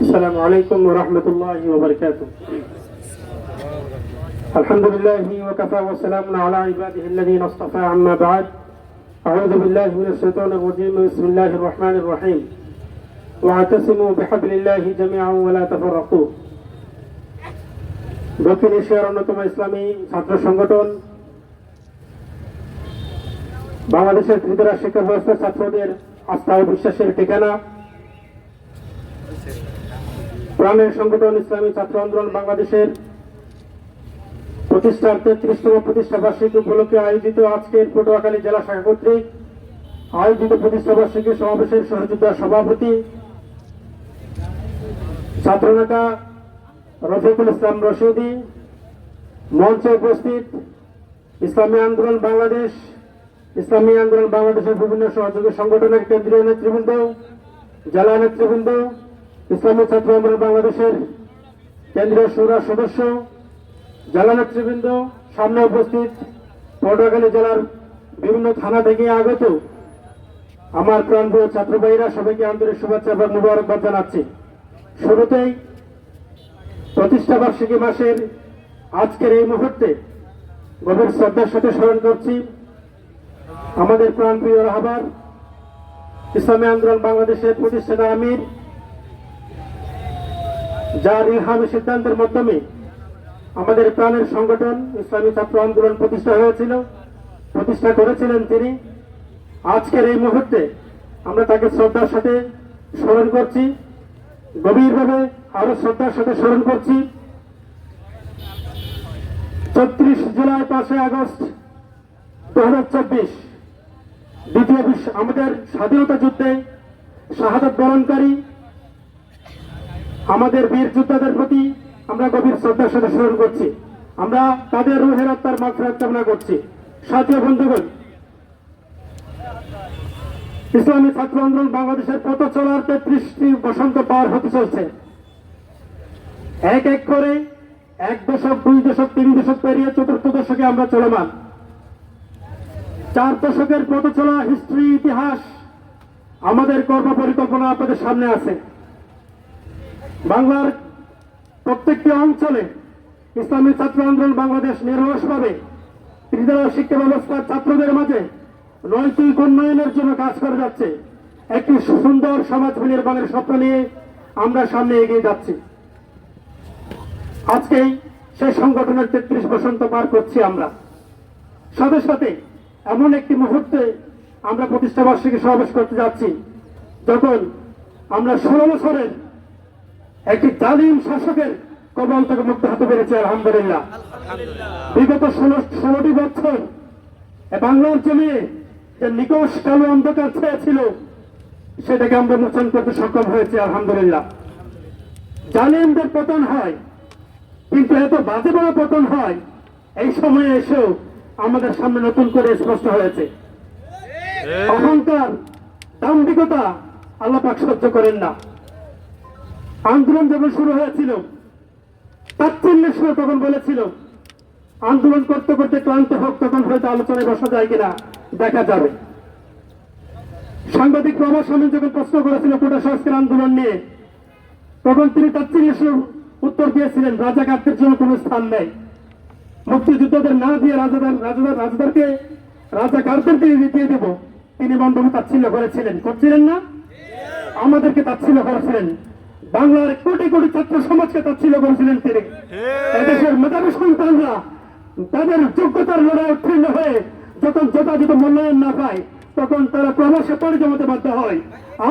السلام عليكم ورحمة الله وبركاته. الحمد لله وكفى وسلام على عباده الذين اصطفى عما بعد. أعوذ بالله من الشيطان الرجيم. بسم الله الرحمن الرحيم. واعتصموا بحبل الله جميعا ولا تفرقوا দক্ষিণ এশিয়ার অন্যতম ইসলামী ছাত্র সংগঠন বাংলাদেশের ত্রিপুরা শিক্ষা ব্যবস্থার ছাত্রদের আস্থা ও বিশ্বাসের ঠিকানা প্রাণের সংগঠন ইসলামী ছাত্র আন্দোলন বাংলাদেশের প্রতিষ্ঠার তেত্রিশতম প্রতিষ্ঠা বার্ষিকী উপলক্ষে আয়োজিত আজকের পটুয়াখালী জেলা শাখা কর্তৃক আয়োজিত প্রতিষ্ঠা বার্ষিকী সমাবেশের সহযোগিতা সভাপতি ছাত্রনেতা রফিকুল ইসলাম রশিদি, মঞ্চে উপস্থিত ইসলামী আন্দোলন বাংলাদেশ, ইসলামী আন্দোলন বাংলাদেশের বিভিন্ন সহযোগী সংগঠনের কেন্দ্রীয় নেতৃবৃন্দ, জেলা নেতৃবৃন্দ, ইসলামী ছাত্র আন্দোলন বাংলাদেশের কেন্দ্রীয় সুরা সদস্য, জেলা নেতৃবৃন্দ, সামনে উপস্থিত পটুয়াখালী জেলার বিভিন্ন থানা থেকে আগত আমার প্রাণপ্রিয় ছাত্র ভাইরা সবাইকে আন্তরিক শুভেচ্ছা এবং মুবারকবাদ জানাচ্ছি। শুরুতেই প্রতিষ্ঠা বার্ষিকী মাসের আজকের এই মুহূর্তে গভীর শ্রদ্ধার সাথে স্মরণ করছি। আমাদের প্রাণপ্রিয় রাহবার, ইসলামী আন্দোলন বাংলাদেশের প্রতিষ্ঠাতা আমির, যার ইলহামি সিদ্ধান্তের মাধ্যমে আমাদের প্রাণের সংগঠন ইসলামী ছাত্র আন্দোলন প্রতিষ্ঠা হয়েছিল, প্রতিষ্ঠা করেছিলেন তিনি। আজকের এই মুহূর্তে আমরা তাকে শ্রদ্ধার সাথে স্মরণ করছি। গভীরভাবে আরও শ্রদ্ধার সাথে স্মরণ করছি। ছত্রিশ জুলাই পাঁচই আগস্ট দু হাজার চব্বিশ, দ্বিতীয় বিশ্ব, আমাদের স্বাধীনতা যুদ্ধে শাহাদত বরণকারী, আমাদের বীর যোদ্ধাদের প্রতি আমরা গভীর শ্রদ্ধার সাথে স্মরণ করছি। আমরা তাদের রুহের আত্মার মাফরাত কামনা করছি। সাথী বন্ধুগণ ইসলামী ছাত্র আন্দোলন বাংলাদেশের পথ চলার তেত্রিশটি বসন্ত পার হতে চলছে। এক এক করে এক দশক, দুই দশক, তিন দশক পেরিয়ে চতুর্থ দশকে আমরা চলমান। চার দশকের পথ চলা হিস্ট্রি, ইতিহাস আমাদের কর্ম পরিকল্পনা আপনাদের সামনে আছে। বাংলার প্রত্যেকটি অঞ্চলে ইসলামী ছাত্র আন্দোলন বাংলাদেশ নিরলসভাবে বিদ্যালয় শিক্ষা ব্যবস্থার ছাত্রদের মাঝে নৈতিক উন্নয়নের জন্য কাজ করে যাচ্ছে। একটি সুন্দর সমাজ নির্মাণের স্বপ্ন নিয়ে আমরা সামনে এগিয়ে যাচ্ছি। আজকেই সেই সংগঠনের তেত্রিশ বসন্ত পার করছি আমরা। সাথে সাথে এমন একটি মুহূর্তে আমরা প্রতিষ্ঠা বার্ষিকী সমাবেশ করতে যাচ্ছি, যখন আমরা ষোলো বছরের একটি জালিম শাসকের কবল থেকে মুক্ত হতে পেরেছি, আলহামদুলিল্লাহ। বিগত ষোলো, ষোলোটি বছর বাংলার জমিয়ে যে নিকশ কালো অন্ধকার ছেয়েছিল সেটাকে আমরা মোচন করতে সক্ষম হয়েছি, আলহামদুলিল্লাহ। জালিমদের পতন হয়, কিন্তু এত বাজে বড় পতন হয়, এই সময়ে এসেও আমাদের সামনে নতুন করে স্পষ্ট হয়েছে। অহংকার, দাম্ভিকতা আল্লাহ পাক সহ্য করেন না। আন্দোলন যখন শুরু হয়েছিল তাচ্ছিল্যের সময় তখন বলেছিল, আন্দোলন করতে করতে ক্লান্ত হোক, তখন হয়তো আলোচনায় বসা যায় কিনা। দেখা যাবে। সাংবাদিক প্রভাস স্বামী যখন প্রশ্ন করেছিল কোটা সংস্কার আন্দোলন নিয়ে তখন তিনি তাচ্ছিল্যের সময় উত্তর দিয়েছিলেন রাজাকারদের জন্য কোনো স্থান নেই। মুক্তিযুদ্ধদের না দিয়ে রাজাদার রাজাদার রাজাদারকে রাজাকারদেরকে দিয়ে দেব। তিনি মণ্ডপে তাচ্ছিল্য করেছিলেন। করছিলেন না? আমাদেরকে তাচ্ছিল্য করেছিলেন। বাংলার কোটি কোটি ছাত্র সমাজকে তাচ্ছিল্য করেছিলেন তিনি। এদেশের মেধাবী সন্তানরা তাদের যোগ্যতার লড়াই উত্তীর্ণ হয়ে যখন যথাযথ মূল্যায়ন না পায়, তখন তারা প্রবাসে পড়ে জমাতে বাধ্য হয়।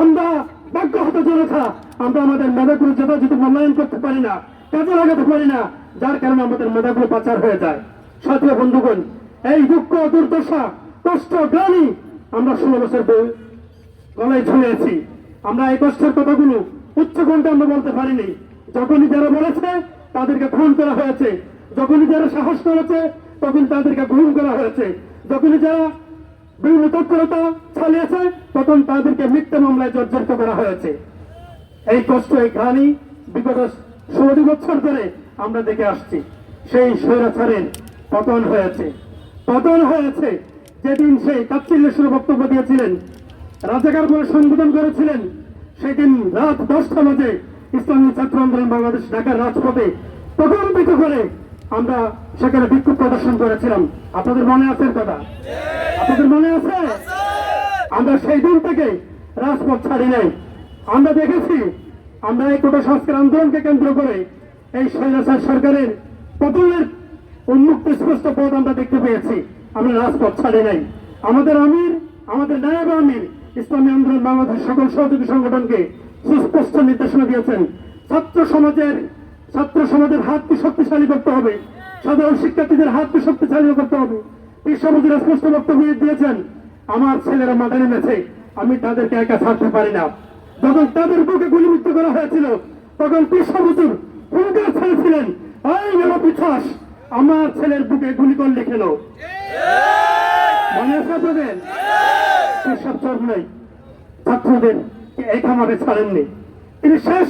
আমরা ভাগ্যহত জনতা, আমরা আমাদের মেধাগুলো যথাযথ মূল্যায়ন করতে পারি না, কাজে লাগাতে পারি না, যার কারণে আমাদের মেধাগুলো পাচার হয়ে যায়। সাথী বন্ধুগণ, এই দুঃখ, দুর্দশা, কষ্ট, গ্লানি আমরা ষোলো বছর গলায় ঝুলিয়েছি আমরা এই কষ্টের কথাগুলো উচ্চ কণ্ঠে আমরা বলতে পারিনি। যখনই যারা বলেছে, তাদেরকে খুন করা হয়েছে। যখনই যারা সাহস করেছে, তখন তাদেরকে গুম করা হয়েছে। যখনই যারা বিভিন্ন তৎপরতা চালিয়েছে, তখন তাদেরকে মিথ্যা মামলায় জর্জরিত করা হয়েছে। এই কষ্ট, এই ঘানি বিগত ষোলো বছর ধরে আমরা দেখে আসছি। সেই স্বৈরাচারের পতন হয়েছে। পতন হয়েছে। যেদিন সেই তাচ্ছিল্যের বক্তব্য দিয়েছিলেন, রাজাকার বলে সম্বোধন করেছিলেন, সেদিন রাত দশটা বাজে ইসলামী ছাত্র আন্দোলন বাংলাদেশ ঢাকার রাজপথে প্রকম্পিত করে আমরা সেখানে বিক্ষোভ প্রদর্শন করেছিলাম। আপনাদের মনে আছে কথা আপনাদের মনে আছে? আমরা সেই দিন থেকে রাজপথ ছাড়ি নাই। আমরা দেখেছি, আমরা এই কোটা সংস্কার আন্দোলনকে কেন্দ্র করে এই স্বৈরাচার সরকারের পতনের উন্মুক্ত স্পষ্ট পথ আমরা দেখতে পেয়েছি। আমরা রাজপথ ছাড়ি নাই। আমাদের আমির, আমাদের নায়ব আমির ইসলামী আন্দোলন বাংলাদেশ সকল সহযোগী সংগঠনকে সুস্পষ্ট নির্দেশনা দিয়েছেন। ছাত্র সমাজের ছাত্র সমাজের হাতকে শক্তিশালী করতে হবে। সাধারণ শিক্ষার্থীদের হাতকে শক্তিশালী করতে হবে। বিশ্বমন্ত্রী স্পষ্ট বক্তব্য দিয়েছেন আমার ছেলেরা মাঠে নেমেছে। আমি তাদেরকে একা ছাড়তে পারি না। যখন তাদের বুকে গুলিবিদ্ধ করা হয়েছিল, তখন বিশ্বমন্ত্রী হুঙ্কার ছেড়েছিলেন। আমার ছেলের বুকে গুলি করলে কেন মনে আছে ছাত্রদের এই খামারে ছাড়েননি। তিনি শেষ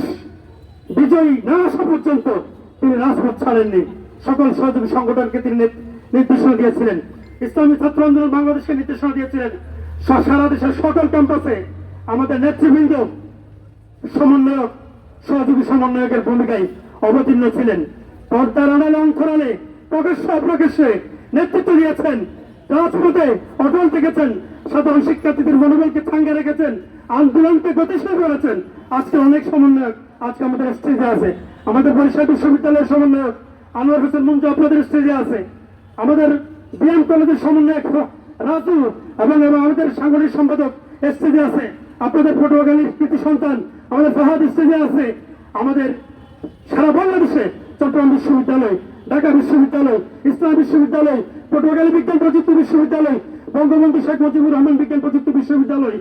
বিজয়ী না আসা পর্যন্ত তিনি রাজপথ ছাড়েননি। সকল সহযোগী সংগঠনকে তিনি নির্দেশনা দিয়েছিলেন। ইসলামী ছাত্র আন্দোলন বাংলাদেশকে নির্দেশনা দিয়েছিলেন। সারা দেশের সকল ক্যাম্পাসে আমাদের নেতৃবৃন্দ, সমন্বয়ক, সহযোগী সমন্বয়কের ভূমিকায় অবতীর্ণ ছিলেন। পর্দার আড়ালে অন্তরালে প্রকাশ্য, অপ্রকাশ্যে নেতৃত্ব দিয়েছেন। রাজপথে অটল থেকেছেন। সাধারণ শিক্ষার্থীদের মনোবলকে চাঙ্গে রেখেছেন। আন্দোলনকে গতিশীল করেছেন। আজকে অনেক সমন্বয়ক আজকে আমাদের স্টেজে আছে। আমাদের বরিশাল বিশ্ববিদ্যালয়ের সমন্বয়ক আনোয়ার হোসেন মঞ্জু আপনাদের স্টেজে আছে। আমাদের বিএম কলেজের সমন্বয়ক রাজু এবং আমাদের সাংগঠনিক সম্পাদক স্টেজে আছে। আপনাদের পটুয়াখালীর কৃতি সন্তান আমাদের ফাহাদ স্টেজে আছে। আমাদের সারা বাংলাদেশে চট্টগ্রাম বিশ্ববিদ্যালয়, ঢাকা বিশ্ববিদ্যালয়, ইসলাম বিশ্ববিদ্যালয়, পটুয়াখালী বিজ্ঞান প্রযুক্তি বিশ্ববিদ্যালয়, বঙ্গবন্ধু শেখ মুজিবুর রহমান বিজ্ঞান প্রযুক্তি বিশ্ববিদ্যালয়,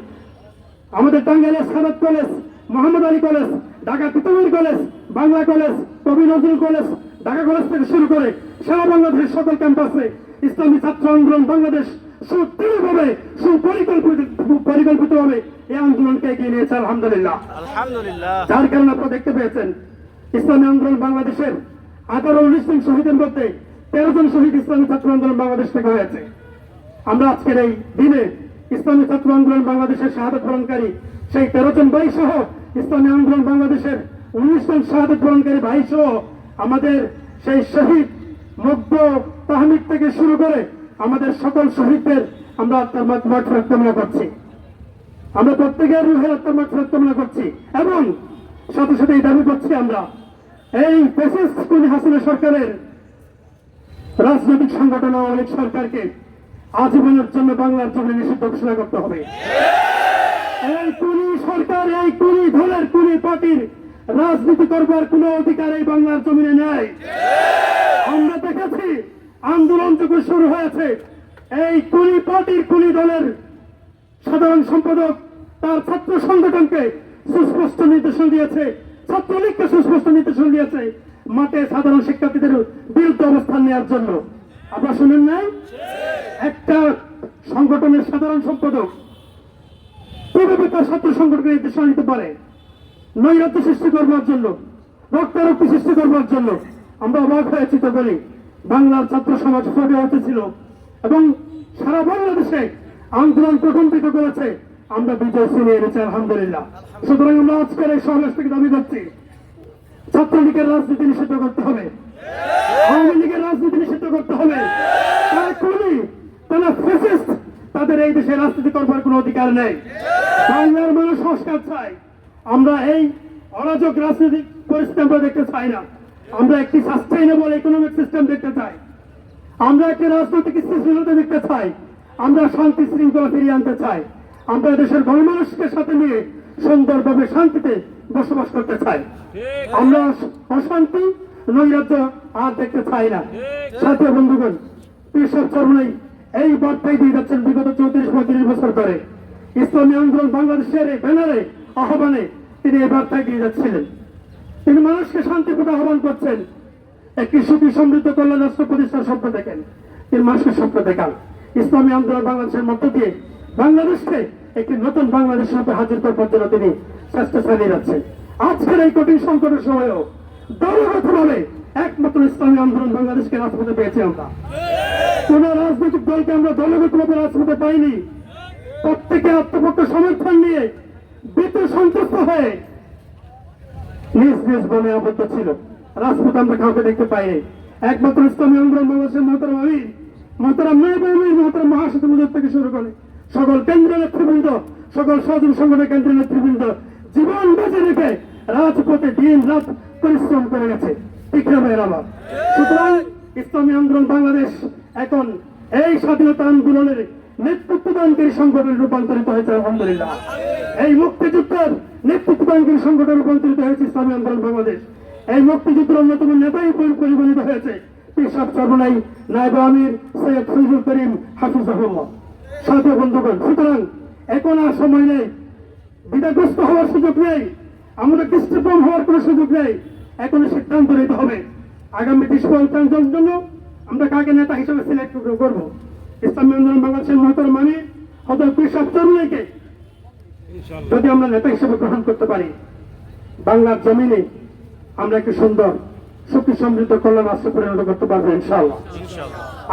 আমাদের টাঙ্গাইলের Sadat college Mohammad Ali college Dhaka Titumir college Bangla college Kabi Nazrul college Dhaka college থেকে শুরু করে সারা বাংলাদেশের সকল ক্যাম্পাসে ইসলামী ছাত্র আন্দোলন বাংলাদেশ সুদৃঢ়ভাবে সুপরিকল্পিত পরিকল্পিতভাবে এই আন্দোলনকে এগিয়ে নিয়েছে আলহামদুলিল্লাহ। আলহামদুলিল্লাহ। যার কারণে আপনারা দেখতে পেয়েছেন ইসলামী আন্দোলন বাংলাদেশের আঠারো উনিশ জন শহীদের মধ্যে তেরো জন শহীদ ইসলামী ছাত্র আন্দোলন বাংলাদেশ থেকে হয়েছে। আমরা আজকের এই দিনে ইসলামী ছাত্র আন্দোলন বাংলাদেশের শাহাদত বরণকারী সেই তেরো জন ভাই সহ ইসলামী আন্দোলন বাংলাদেশের উনিশ জন শাহাদত বরণকারী ভাই সহ আমাদের সেই শহীদ মধ্য তাহমিদ থেকে শুরু করে আমাদের সকল শহীদদের আমরা কামনা করছি। আমরা প্রত্যেকের রুহের কামনা করছি এবং সাথে সাথে এই দাবি করছি আমরা, এই কুলি হাসিনা সরকারের রাজনৈতিক সংগঠন আওয়ামী সরকারকে আজীবনের জন্য বাংলার জন্য নিষিদ্ধ ঘোষণা করতে হবে। এই কুলি সরকার এই কুলি দলের কুলি পার্টির রাজনীতি করবার কোন অধিকার এই বাংলার জমিনে নেই। আমরা দেখেছি আন্দোলন যখন শুরু হয়েছে। এই কুলি পার্টির কুলি দলের সাধারণ সম্পাদক তার ছাত্র সংগঠনকে সুস্পষ্ট নির্দেশন দিয়েছে। ছাত্রলীগকে সুস্পষ্ট নির্দেশন দিয়েছে মাঠে সাধারণ শিক্ষার্থীদের বিরুদ্ধে অবস্থান নেওয়ার জন্য। আপনারা শুনেন নাই? একটা সংগঠনের সাধারণ সম্পাদক কীভাবে তার ছাত্র সংগঠনের নির্দেশনা নিতে পারে? নৈরাত্য সৃষ্টি করবার জন্য, রক্তারক্তি সৃষ্টি করবার জন্য। আমরা অবাক হয়েছি তো বলি বাংলার ছাত্র সমাজ ফটে উঠেছিল এবং সারা বাংলাদেশে আন্দোলন প্রকম্পিত করেছে। আমরা বিজয় ছিনিয়ে এনেছি আলহামদুলিল্লাহ। সুতরাং আমরা আজকের এই সমাবেশ থেকে দাবি করছি, ছাত্রলীগের রাজনীতি নিষিদ্ধ করতে হবে। আওয়ামী লীগের রাজনীতি নিষিদ্ধ করতে হবে। তারা খুনি, তারা ফেসিস্ট তাদের এই দেশে রাজনীতি করবার কোনো অধিকার নেই। বাংলার মানুষ সংস্কার চাই আমরা এই অরাজক রাজনৈতিক পরিস্থিতি আমরা দেখতে চাই না। আমরা একটি সাস্টেইনেবল ইকোনমিক সিস্টেম দেখতে চাই। আমরা একটি রাজনৈতিক স্থিতিশীলতা দেখতে চাই। আমরা শান্তি শৃঙ্খলা ফিরিয়ে আনতে চাই। আমরা দেশের গণমানুষকে সাথে নিয়ে সুন্দরভাবে শান্তিতে বসবাস করতে চাই। আমরা অশ- অশান্তি নৈরাজ্য আর দেখতে চাই না। সাথে বন্ধুগণ কৃষক চরমনাই এই বার্তাই দিয়ে যাচ্ছেন বিগত চৌত্রিশ, পঁয়ত্রিশ বছর ধরে। ইসলামী আন্দোলন বাংলাদেশের ব্যানারে আহ্বানে তিনি এই বার্তায় দিয়ে যাচ্ছিলেন। তিনি মানুষকে শান্তিপূর্ণ আহ্বান করছেন। একটি সুখী সমৃদ্ধ কল্যাণ রাষ্ট্র প্রতিষ্ঠার স্বপ্ন দেখেন। তিনি মানুষের স্বপ্ন দেখান। ইসলামী আন্দোলন বাংলাদেশের মধ্য দিয়ে বাংলাদেশকে একটি নতুন বাংলাদেশ রূপে হাজির করবার জন্য তিনি চেষ্টা চালিয়ে যাচ্ছেন। আজকের এই কঠিন সংকটের সময়ও দলগতভাবে একমাত্র ইসলামী আন্দোলন বাংলাদেশকে রাজপথে পেয়েছি আমরা। কোন রাজনৈতিক দলকে আমরা দলগতভাবে রাজপথে পাইনি প্রত্যেকে আত্মপক্ষ সমর্থন নিয়ে বেত সন্তুষ্ট হয়ে নিজ নিজ বনে আবদ্ধ ছিল। রাজপথ আমরা কাউকে দেখতে পাইনি। একমাত্র ইসলামী আন্দোলন বাংলাদেশের মহতরম আমির, মহতরম মেহবুবীর মহতরম মহাসচিব মুজব থেকে শুরু করে সকল কেন্দ্রীয় নেতৃবৃন্দ, সকল সহযোগী সংগঠনের কেন্দ্রীয় নেতৃবৃন্দ জীবন বেঁচে রেখে রাজপথে দিন রাত পরিশ্রম করে গেছে। আমার সুতরাং ইসলামী আন্দোলন বাংলাদেশ এখন এই স্বাধীনতা আন্দোলনের নেতৃত্বদানকারী সংগঠনে রূপান্তরিত হয়েছে, আলহামদুলিল্লাহ। এই মুক্তিযুদ্ধের নেতৃত্বদানকারী সংগঠনে রূপান্তরিত হয়েছে ইসলামী আন্দোলন বাংলাদেশ। এই মুক্তিযুদ্ধের অন্যতম নেতাই পরি- পরিগণিত হয়েছে পেশাব চরমনাই নায়ব আমির সৈয়দ ফৈজুল করিম হাফিজাহুল্লাহ সাথে বন্ধুগণ, সুতরাং এখন আর সময় নেই। বিদাগ্রস্ত হওয়ার সুযোগ নেই। আমাদের দৃষ্টিকোণ হওয়ার কোনো সুযোগ নেই। এখন সিদ্ধান্ত নিতে হবে। আগামী দৃষ্টিকোণের জন্য আমরা কাকে নেতা হিসেবে সিলেক্ট করব? ইসলামী আন্দোলন বাংলাদেশের মহতর মানে হয়তো পেশাব চরমনাইকে যদি আমরা নেতা হিসেবে গ্রহণ করতে পারি বাংলার জমিনে আমরা একটি সুন্দর সুখী সমৃদ্ধ কল্যাণ রাষ্ট্রে পরিণত করতে পারব ইনশাআল্লাহ।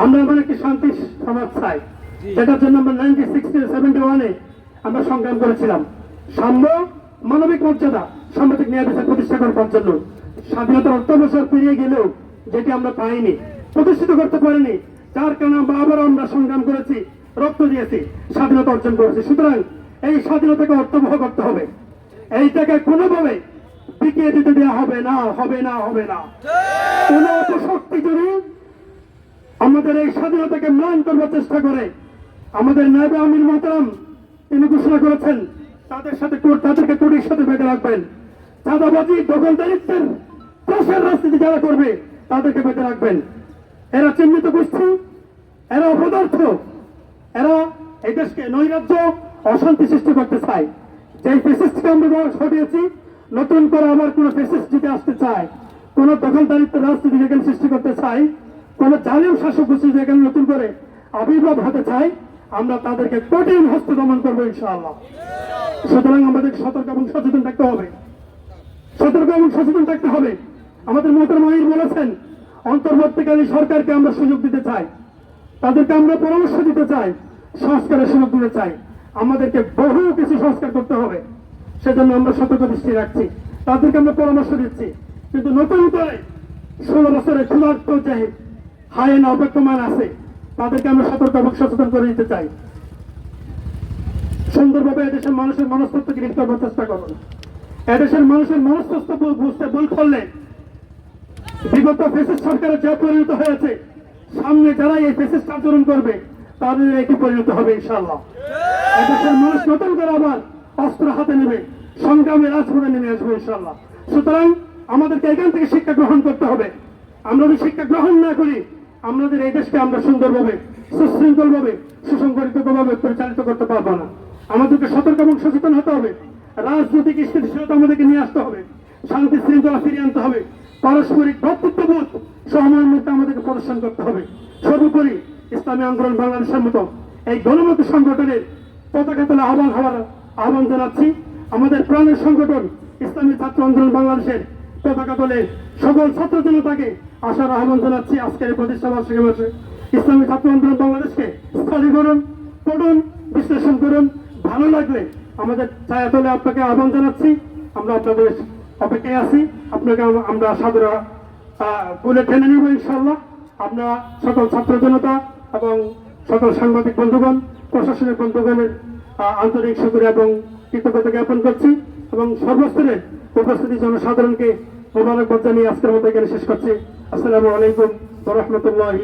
আমরা এমন একটি শান্তি সমাজ চাই যেটার জন্য আমরা নাইনটি সিক্সটি সেভেন্টি ওয়ানে আমরা সংগ্রাম করেছিলাম। সাম্য মানবিক মর্যাদা সামাজিক ন্যায় বিচার প্রতিষ্ঠা করবার জন্য স্বাধীনতার অর্ধ বছর পেরিয়ে গেলেও যেটি আমরা পাইনি, প্রতিষ্ঠিত করতে পারিনি, যার কারণে আমরা আবারও আমরা সংগ্রাম করেছি, রক্ত দিয়েছি, স্বাধীনতা অর্জন করেছি। সুতরাং এই স্বাধীনতাকে অর্থবহ করতে হবে। এইটাকে কোনোভাবে টিকিয়ে দিতে দেওয়া হবে না হবে না হবে না। কোন অপশক্তি যদি আমাদের এই স্বাধীনতাকে ম্লান করবার চেষ্টা করে, আমাদের নায়বে আমির মোহতারাম তিনি ঘোষণা করেছেন, তাদের সাথে তাদেরকে কোর্টের সাথে বেঁধে রাখবেন। চাঁদাবাজি দখলদারিত্বের প্রসার রাজনীতি যারা করবে, তাদেরকে বেঁধে রাখবেন। এরা চিহ্নিত গোষ্ঠী, এরা অপদার্থ, এরা এই দেশকে নৈরাজ্য, অশান্তি সৃষ্টি করতে চায়। যে ফেসিস্টকে আমরা সরিয়েছি নতুন করে আবার কোন ফেসিস্ট যদি আসতে চায়, কোন দখলদারিত্ব রাজনীতি যেখানে সৃষ্টি করতে চাই কোন জালিম শাসক গোষ্ঠী যেখানে নতুন করে আবির্ভাব হতে চাই আমরা তাদেরকে কঠিন হস্ত দমন করব ইনশাআল্লাহ। সুতরাং আমাদের সতর্ক এবং সচেতন থাকতে হবে। সতর্ক এবং সচেতন থাকতে হবে। আমাদের মোটর মাহির বলেছেন অন্তর্বর্তীকালী সরকারকে আমরা সুযোগ দিতে চাই। তাদেরকে আমরা পরামর্শ দিতে চাই, সংস্কারের সুযোগ দিতে চাই। আমাদেরকে বহু কিছু সংস্কার করতে হবে। সেজন্য আমরা সতর্ক দৃষ্টি রাখছি। তাদেরকে আমরা পরামর্শ দিচ্ছি। কিন্তু নতুন করে ষোলো বছরের ক্ষুধার্ত যে হায়েন অপেক্ষমান আছে, তাদেরকে আমরা সতর্ক এবং সচেতন করে দিতে চাই। সুন্দরভাবে এদেশের মানুষের মনস্তত্বকে লিপ্ত করার চেষ্টা করুন। এদেশের মানুষের মনস্তত্ব বুঝতে ভুল করলে বিগত ফেসিস সরকারের যা পরিণত হয়েছে, সামনে যারা এই ফেসিস আচরণ করবে, তাদের একই পরিণত হবে ইনশাল্লাহ এদেশের মানুষ নতুন করে আবার অস্ত্র হাতে নেবে, সংগ্রামে রাজপথে নেমে আসবে ইনশাল্লাহ সুতরাং আমাদেরকে এখান থেকে শিক্ষা গ্রহণ করতে হবে। আমরা যদি শিক্ষা গ্রহণ না করি, আমাদের এই দেশকে আমরা সুন্দরভাবে, সুশৃঙ্খলভাবে, সুসংগঠিতভাবে পরিচালিত করতে পারব না। আমাদেরকে সতর্ক এবং সচেতন হতে হবে। রাজনৈতিক স্থিতিশীলতা আমাদেরকে নিয়ে আসতে হবে। শান্তি শৃঙ্খলা ফিরিয়ে আনতে হবে। পারস্পরিক ভ্রাতৃত্ববোধ মধ্যে আমাদেরকে প্রদর্শন করতে হবে। সর্বোপরি ইসলামী আন্দোলন বাংলাদেশের মতো এই গণমত সংগঠনের পতাকা তোলা আহ্বান হওয়ার আহ্বান জানাচ্ছি। আমাদের প্রাণের সংগঠন ইসলামী ছাত্র আন্দোলন বাংলাদেশের পতাকা তোলে সকল ছাত্র জনতাকে আসার আহ্বান জানাচ্ছি আজকের প্রতিষ্ঠা বার্ষিকী মাসে ইসলামী ছাত্র আন্দোলন বাংলাদেশকে স্টাডি করুন পড়ুন বিশ্লেষণ করুন। ভালো লাগলে আমাদের ছায়া তোলে আপনাকে আহ্বান জানাচ্ছি। আমরা আপনাদের অপেক্ষায় আছি। আপনাকে আমরা সাদর বলে টেনে নেব ইনশাল্লাহ আমরা সকল ছাত্র জনতা এবং সকল সাংবাদিক বন্ধুগণ, প্রশাসনিক বন্ধুগণের আন্তরিক শুক্রিয়া এবং কৃতজ্ঞতা জ্ঞাপন করছি এবং সর্বস্তরের উপস্থিতি জনসাধারণকে মোবারকবাদ জানিয়ে আজকের মতো এখানে শেষ করছি। আসসালামু আলাইকুম রহমতুল্লাহি